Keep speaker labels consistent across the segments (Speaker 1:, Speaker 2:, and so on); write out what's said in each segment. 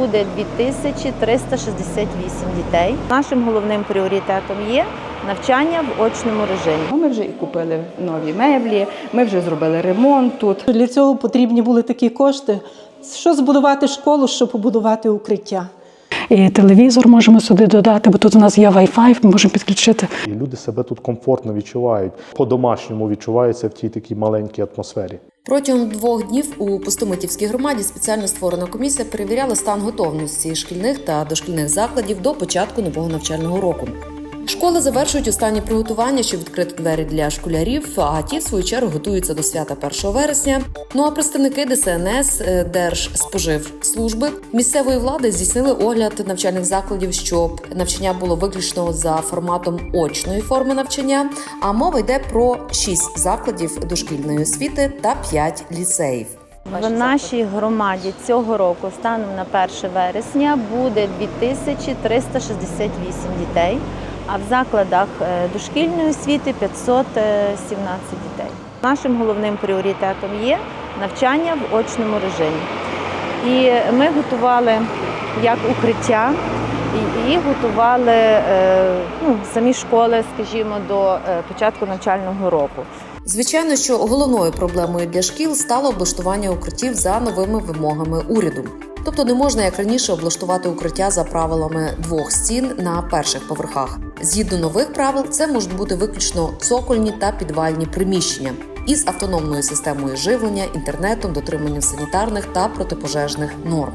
Speaker 1: буде 2368 дітей. Нашим головним пріоритетом є навчання в очному режимі.
Speaker 2: Ну, Ми вже і купили нові меблі, ми вже зробили ремонт тут.
Speaker 3: Для цього потрібні були такі кошти. Що збудувати школу, що побудувати укриття.
Speaker 4: І телевізор можемо сюди додати, бо тут у нас є Wi-Fi, ми можемо підключити.
Speaker 5: І люди себе тут комфортно відчувають. По-домашньому відчувається в тій такій маленькій атмосфері.
Speaker 6: Протягом двох днів у Пустомитівській громаді спеціально створена комісія перевіряла стан готовності шкільних та дошкільних закладів до початку нового навчального року. Школи завершують останні приготування, щоб відкрити двері для школярів. А ті, в свою чергу, готуються до свята 1 вересня. Ну а представники ДСНС, е, Держспоживслужби місцевої влади здійснили огляд навчальних закладів, щоб навчання було виключно за форматом очної форми навчання. А мова йде про 6 закладів дошкільної освіти та 5 ліцеїв.
Speaker 1: В нашій громаді цього року, станом на 1 вересня, буде 2368 дітей, а в закладах е, дошкільної освіти 517 дітей. Нашим головним пріоритетом є навчання в очному режимі. І ми готували як укриття, і, готували е, ну, самі школи, скажімо, до е, початку навчального року.
Speaker 6: Звичайно, що головною проблемою для шкіл стало облаштування укриттів за новими вимогами уряду. Тобто не можна як раніше облаштувати укриття за правилами двох стін на перших поверхах. Згідно нових правил, це можуть бути виключно цокольні та підвальні приміщення із автономною системою живлення, інтернетом, дотриманням санітарних та протипожежних норм.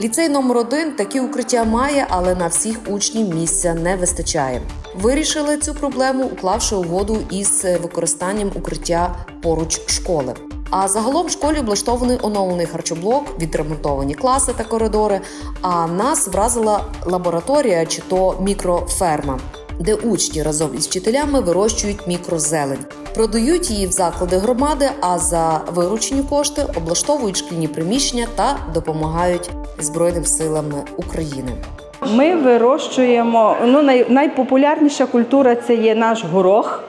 Speaker 6: Ліцей номер 1 такі укриття має, але на всіх учнів місця не вистачає. Вирішили цю проблему, уклавши угоду із використанням укриття поруч школи. А загалом в школі облаштований оновлений харчоблок, відремонтовані класи та коридори. А нас вразила лабораторія чи то мікроферма, де учні разом із вчителями вирощують мікрозелень. Продають її в заклади громади, а за виручені кошти облаштовують шкільні приміщення та допомагають Збройним силам України.
Speaker 2: Ми вирощуємо. Ну, най, найпопулярніша культура це є наш горох.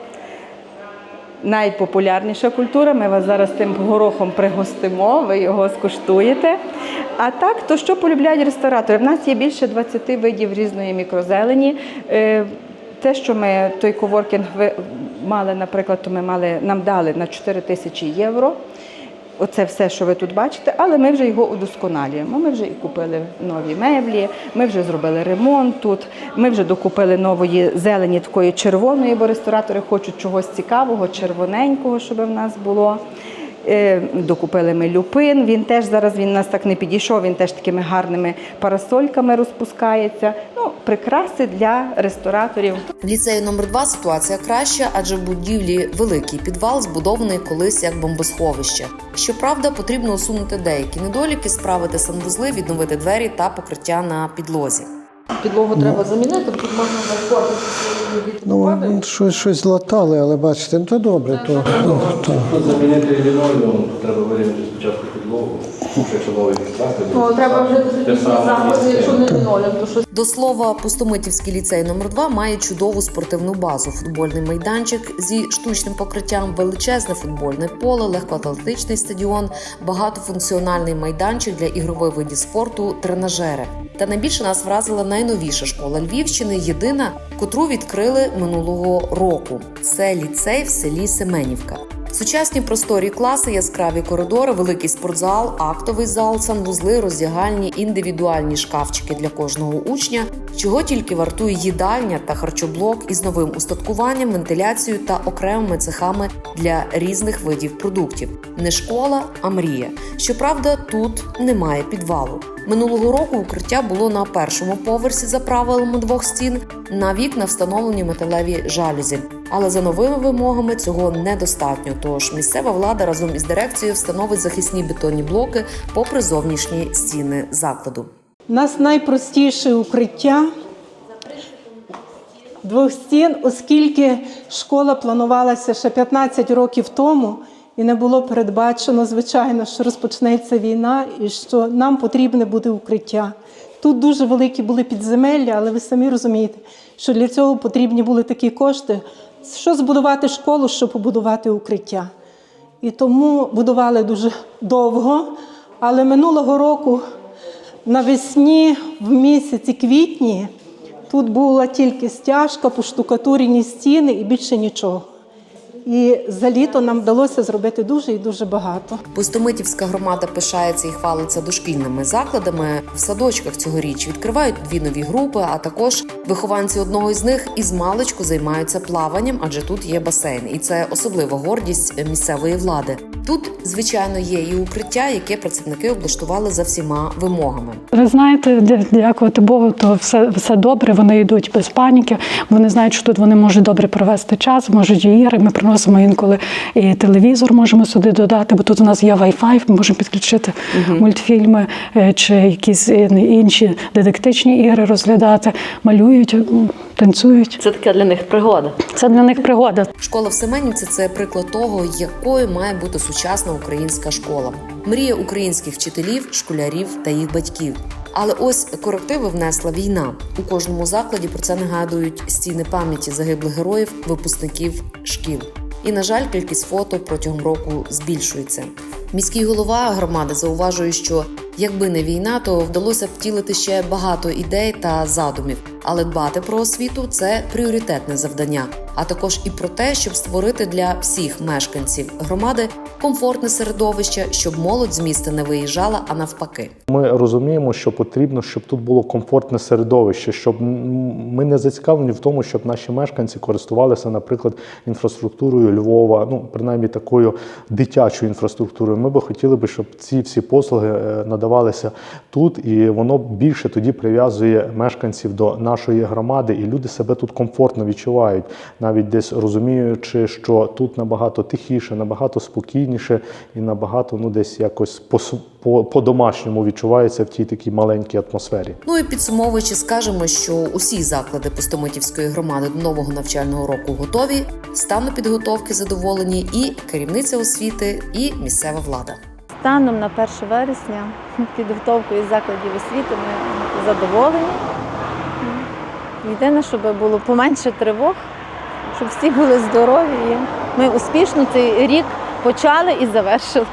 Speaker 2: Найпопулярніша культура. Ми вас зараз тим горохом пригостимо, ви його скуштуєте. А так, то що полюбляють ресторатори? В нас є більше 20 видів різної мікрозелені. Е, Те, що ми той коворкінг мали, наприклад, то ми мали, нам дали на 4 тисячі євро. Оце все, що ви тут бачите, але ми вже його удосконалюємо. Ми вже і купили нові меблі, ми вже зробили ремонт тут. Ми вже докупили нової зелені, такої червоної, бо ресторатори хочуть чогось цікавого, червоненького, щоб в нас було. Е, Докупили ми люпин. Він теж зараз він нас так не підійшов. Він теж такими гарними парасольками розпускається. Ну, прикраси для рестораторів.
Speaker 6: В ліцеї номер 2 ситуація краща, адже в будівлі великий підвал збудований колись як бомбосховище. Щоправда, потрібно усунути деякі недоліки, справити санвузли, відновити двері та покриття на підлозі.
Speaker 7: Підлогу треба замінити, тут можна заходити
Speaker 8: Ну, щось, щось златали, але бачите, ну то добре, то, ну, то.
Speaker 9: Замінити лінолеум, тут треба вирівняти спочатку підлогу, якщо новий заклад.
Speaker 7: Ну, треба вже
Speaker 9: Те саме
Speaker 7: заходи, якщо не лінолеум, то щось
Speaker 6: До слова, Пустомитівський ліцей номер 2 має чудову спортивну базу, футбольний майданчик зі штучним покриттям, величезне футбольне поле, легкоатлетичний стадіон, багатофункціональний майданчик для ігрових видів спорту, тренажери. Та найбільше нас вразила найновіша школа Львівщини, єдина, котру відкрили минулого року. Це ліцей в селі Семенівка. Сучасні просторі класи, яскраві коридори, великий спортзал, актовий зал, санвузли, роздягальні, індивідуальні шкафчики для кожного учня, чого тільки вартує їдальня та харчоблок із новим устаткуванням, вентиляцією та окремими цехами для різних видів продуктів. Не школа, а мрія. Щоправда, тут немає підвалу. Минулого року укриття було на першому поверсі за правилами двох стін. На вікна встановлені металеві жалюзі. Але за новими вимогами цього недостатньо. Тож місцева влада разом із дирекцією встановить захисні бетонні блоки попри зовнішні стіни закладу.
Speaker 3: У нас найпростіше укриття двох стін, оскільки школа планувалася ще 15 років тому, і не було передбачено, звичайно, що розпочнеться війна і що нам потрібне буде укриття. Тут дуже великі були підземелля, але ви самі розумієте, що для цього потрібні були такі кошти, що збудувати школу, що побудувати укриття. І тому будували дуже довго. Але минулого року Навесні в місяці квітні тут була тільки стяжка, поштукатурені стіни і більше нічого. І за літо нам вдалося зробити дуже і дуже багато.
Speaker 6: Пустомитівська громада пишається і хвалиться дошкільними закладами. В садочках цьогоріч відкривають дві нові групи, а також вихованці одного із них із маличку займаються плаванням, адже тут є басейн, і це особлива гордість місцевої влади. Тут, звичайно, є і укриття, яке працівники облаштували за всіма вимогами.
Speaker 4: Ви знаєте, дякувати Богу, то все, все добре. Вони йдуть без паніки. Вони знають, що тут вони можуть добре провести час, можуть і ігри. Ми приносимо інколи і телевізор, можемо сюди додати, бо тут у нас є Wi-Fi, ми можемо підключити мультфільми е, чи якісь е, інші дидактичні ігри розглядати, малюють, танцюють.
Speaker 7: Це така для них пригода.
Speaker 4: Це для них пригода.
Speaker 6: Школа в Семенівці це приклад того, якою має бути сучасна українська школа. Мрія українських вчителів, школярів та їх батьків. Але ось корективи внесла війна. У кожному закладі про це нагадують стіни пам'яті загиблих героїв, випускників шкіл. І, на жаль, кількість фото протягом року збільшується. Міський голова громади зауважує, що якби не війна, то вдалося втілити ще багато ідей та задумів. Але дбати про освіту це пріоритетне завдання, а також і про те, щоб створити для всіх мешканців громади комфортне середовище, щоб молодь з міста не виїжджала, а навпаки.
Speaker 5: Ми розуміємо, що потрібно, щоб тут було комфортне середовище, щоб ми не зацікавлені в тому, щоб наші мешканці користувалися, наприклад, інфраструктурою Львова, ну принаймні такою дитячою інфраструктурою. Ми би хотіли би, щоб ці всі послуги е, надавалися тут, і воно більше тоді прив'язує мешканців до нашої громади, і люди себе тут комфортно відчувають, навіть десь розуміючи, що тут набагато тихіше, набагато спокійніше і набагато ну десь якось по по, по-домашньому відчувається в тій такій маленькій атмосфері.
Speaker 6: Ну і підсумовуючи, скажемо, що усі заклади Пустомитівської громади до нового навчального року готові. Стану підготовки задоволені і керівниця освіти, і місцева влада.
Speaker 1: Станом на 1 вересня підготовкою закладів освіти ми задоволені. Єдине, щоб було поменше тривог, щоб всі були здорові. І ми успішно цей рік почали і завершили.